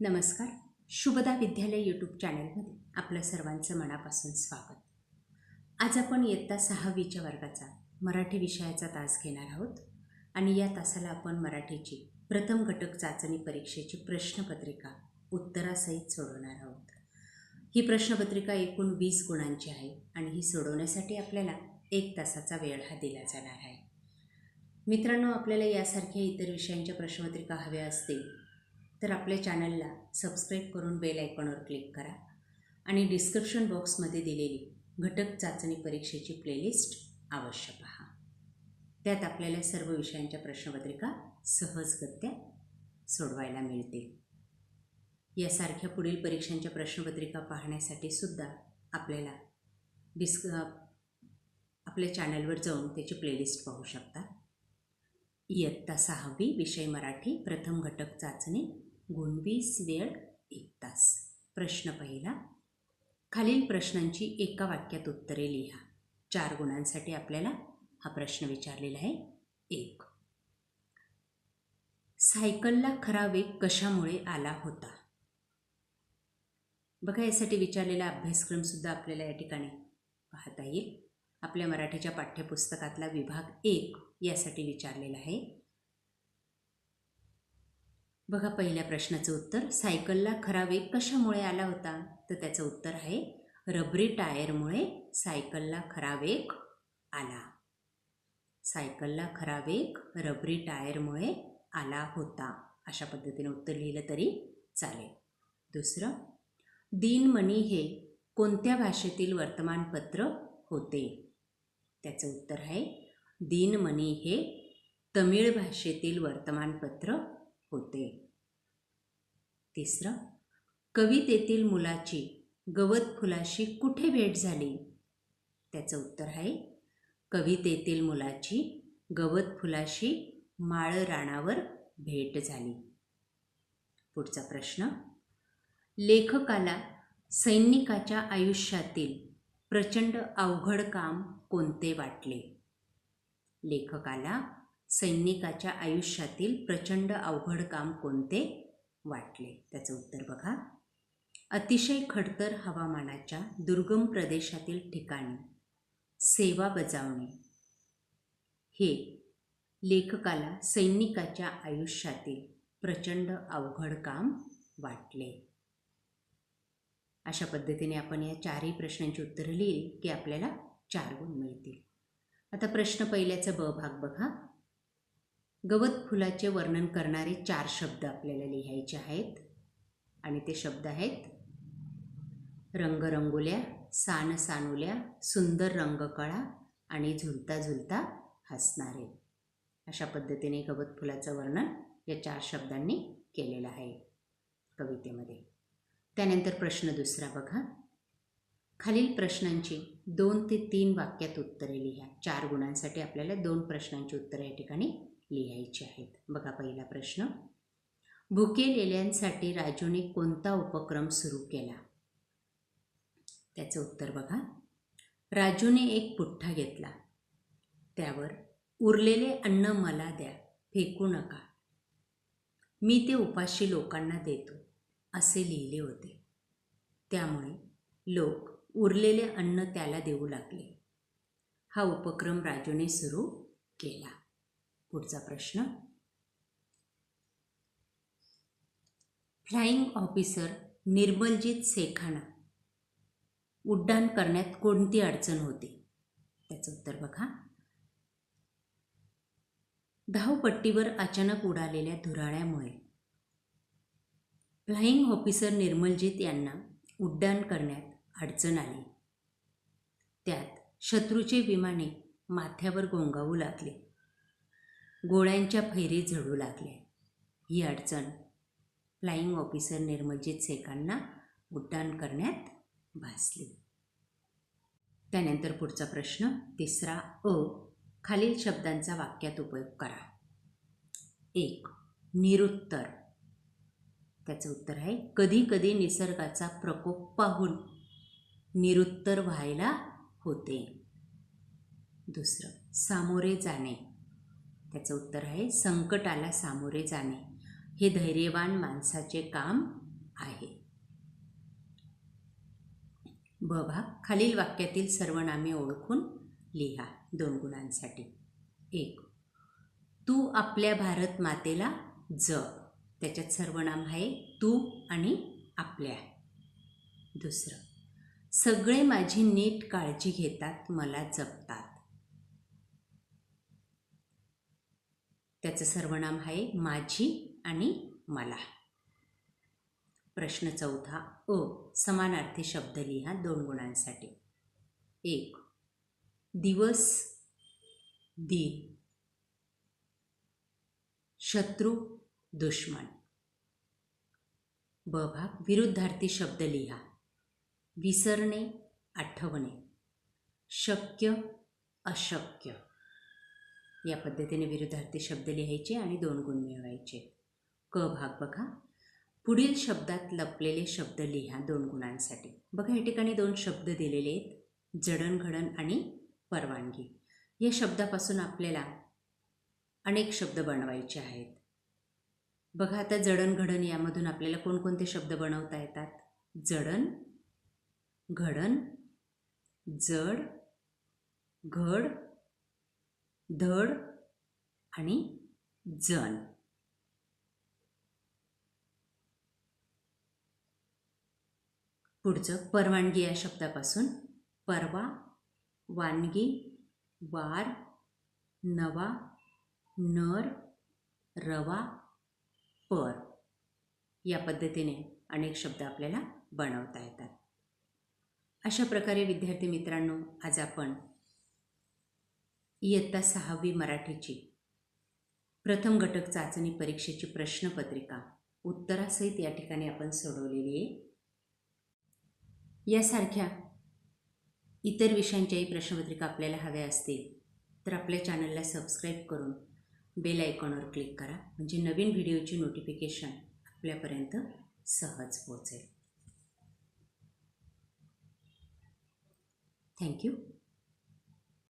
नमस्कार. शुभदा विद्यालय यूट्यूब चॅनलमध्ये आपलं सर्वांचं मनापासून स्वागत. आज आपण इयत्ता सहावीच्या वर्गाचा मराठी विषयाचा तास घेणार आहोत आणि या तासाला आपण मराठीची प्रथम घटक चाचणी परीक्षेची प्रश्नपत्रिका उत्तरासहित सोडवणार आहोत. ही प्रश्नपत्रिका एकूण वीस गुणांची आहे आणि ही सोडवण्यासाठी आपल्याला एक तासाचा वेळ हा दिला जाणार आहे. मित्रांनो आपल्याला यासारख्या इतर विषयांच्या प्रश्नपत्रिका हव्या असतील तर आपल्या चॅनलला सबस्क्राईब करून बेल आयकॉनवर क्लिक करा आणि डिस्क्रिप्शन बॉक्समध्ये दिलेली घटक चाचणी परीक्षेची प्लेलिस्ट अवश्य पहा. त्यात आपल्याला सर्व विषयांच्या प्रश्नपत्रिका सहजगत्या सोडवायला मिळतील. यासारख्या पुढील परीक्षांच्या प्रश्नपत्रिका पाहण्यासाठी सुद्धा आपल्याला डिस्क आपल्या चॅनलवर जाऊन त्याची प्लेलिस्ट पाहू शकता. इयत्ता सहावी विषय मराठी प्रथम घटक चाचणी गुणवीस वेळ एक तास. प्रश्न पहिला. खालील प्रश्नांची एका वाक्यात उत्तरे लिहा. चार गुणांसाठी आपल्याला हा प्रश्न विचारलेला आहे. एक. सायकलला खरा वेग कशामुळे आला होता? बघा यासाठी विचारलेला अभ्यासक्रमसुद्धा आपल्याला या ठिकाणी पाहता येईल. आपल्या मराठीच्या पाठ्यपुस्तकातला विभाग एक यासाठी विचारलेला आहे. बघा पहिल्या प्रश्नाचं उत्तर. सायकलला खरा वेग कशामुळे आला होता? तर त्याचं उत्तर आहे रबरी टायरमुळे सायकलला खरा वेग आला. सायकलला खरा वेग रबरी टायरमुळे आला होता. अशा पद्धतीने उत्तर लिहिलं तरी चालेल. दुसरं दिनमणी हे कोणत्या भाषेतील वर्तमानपत्र होते? त्याचं उत्तर आहे दिनमणी हे तमिळ भाषेतील वर्तमानपत्र होते. तिसरं कवितेतील मुलाची गवत फुलाशी कुठे भेट झाली? त्याचं उत्तर आहे कवितेतील मुलाची गवत फुलाशी माळ राणावर भेट झाली. पुढचा प्रश्न लेखकाला सैनिकाच्या आयुष्यातील प्रचंड अवघड काम कोणते वाटले? लेखकाला सैनिकाच्या आयुष्यातील प्रचंड अवघड काम कोणते? वाटले. त्याचं उत्तर बघा. अतिशय खडतर हवामानाच्या दुर्गम प्रदेशातील ठिकाणी. सेवा बजावणे. हे लेखकाला सैनिकाच्या आयुष्यातील प्रचंड अवघड काम वाटले. अशा पद्धतीने आपण या चारही प्रश्नांची उत्तरं लिहिली की आपल्याला चार गुण मिळतील. आता प्रश्न पहिल्याचा ब भाग बघा. गवत फुलाचे वर्णन करणारे चार शब्द आपल्याला लिहायचे आहेत. आणि ते शब्द आहेत रंगरंगोल्या सान सानुल्या सुंदर रंगकळा आणि झुलता झुलता हसणारे. अशा पद्धतीने गवत फुलाचं वर्णन या चार शब्दांनी केलेलं आहे कवितेमध्ये. त्यानंतर प्रश्न दुसरा बघा. खालील प्रश्नांची दोन ते तीन वाक्यात उत्तरे लिहा. चार गुणांसाठी आपल्याला दोन प्रश्नांची उत्तरे या ठिकाणी लिहायचे आहेत. बघा पहिला प्रश्न. भुकेलेल्यांसाठी राजूने कोणता उपक्रम सुरू केला? त्याचं उत्तर बघा. राजूने एक पुठ्ठा घेतला. त्यावर उरलेले अन्न मला द्या फेकू नका. मी ते उपाशी लोकांना देतो असे लिहिले होते. त्यामुळे लोक उरलेले अन्न त्याला देऊ लागले. हा उपक्रम राजूने सुरू केला. पुढचा प्रश्न. फ्लाईंग ऑफिसर निर्मलजीत शेखाना उड्डाण करण्यात कोणती अडचण होती? त्याचं उत्तर बघा. धावपट्टीवर अचानक उडालेल्या धुराळ्यामुळे. फ्लाईंग ऑफिसर निर्मलजीत यांना उड्डाण करण्यात अडचण आली. त्यात शत्रूचे विमाने माथ्यावर गोंगावू लागले. गोळ्यांच्या फैरी झडू लागल्या. ही अडचण फ्लाईंग ऑफिसर निर्मलजित सेकांना उड्डाण करण्यात भासली. त्यानंतर पुढचा प्रश्न तिसरा अ खालील शब्दांचा वाक्यात उपयोग करा. एक निरुत्तर. त्याचं उत्तर आहे कधी कधी निसर्गाचा प्रकोप पाहून निरुत्तर व्हायला होते. दुसरं सामोरे जाणे. त्याचं उत्तर आहे संकटाला सामोरे जाणे. हे धैर्यवान माणसाचे काम आहे. ब भाग खालील वाक्यातील सर्वनामे ओळखून लिहा दोन गुणांसाठी. एक तू आपल्या भारत मातेला जप त्याच्यात सर्वनाम आहे तू आणि आपल्या. दुसरं सगळे माझी नीट काळजी घेतात मला जपतात. त्याचं सर्वनाम आहे माझी आणि मला. प्रश्न चौथा अ समानार्थी शब्द लिहा दोन गुणांसाठी. एक दिवस दिन. शत्रू दुश्मन. ब भाग विरुद्धार्थी शब्द लिहा. विसरणे आठवणे. शक्य अशक्य. या पद्धतीने विरुद्धार्थी शब्द लिहायचे आणि दोन गुण मिळवायचे. क भाग बघा. पुढील शब्दात लपलेले शब्द लिहा दोन गुणांसाठी. बघा या ठिकाणी दोन शब्द दिलेले आहेत. जडणघडण आणि परवानगी. या शब्दापासून आपल्याला अनेक शब्द बनवायचे आहेत. बघा आता जडणघडण यामधून आपल्याला कोणकोणते शब्द बनवता येतात? जडण घडण जड घड धड आणि जण पुढचं परवानगी या शब्दापासून. परवा वानगी वार नवा नर रवा पर. या पद्धतीने अनेक शब्द आपल्याला बनवता येतात. अशा प्रकारे विद्यार्थी मित्रांनो आज आपण इयत्ता सहावी मराठीची. प्रथम घटक चाचणी परीक्षेची प्रश्नपत्रिका. उत्तरासहित या ठिकाणी आपण सोडवलेली आहे. यासारख्या इतर विषयांच्याही प्रश्नपत्रिका आपल्याला हव्या असतील तर आपल्या चॅनलला सबस्क्राईब करून बेल आयकॉनवर क्लिक करा म्हणजे नवीन व्हिडिओची नोटिफिकेशन आपल्यापर्यंत सहज पोहोचेल. थँक्यू.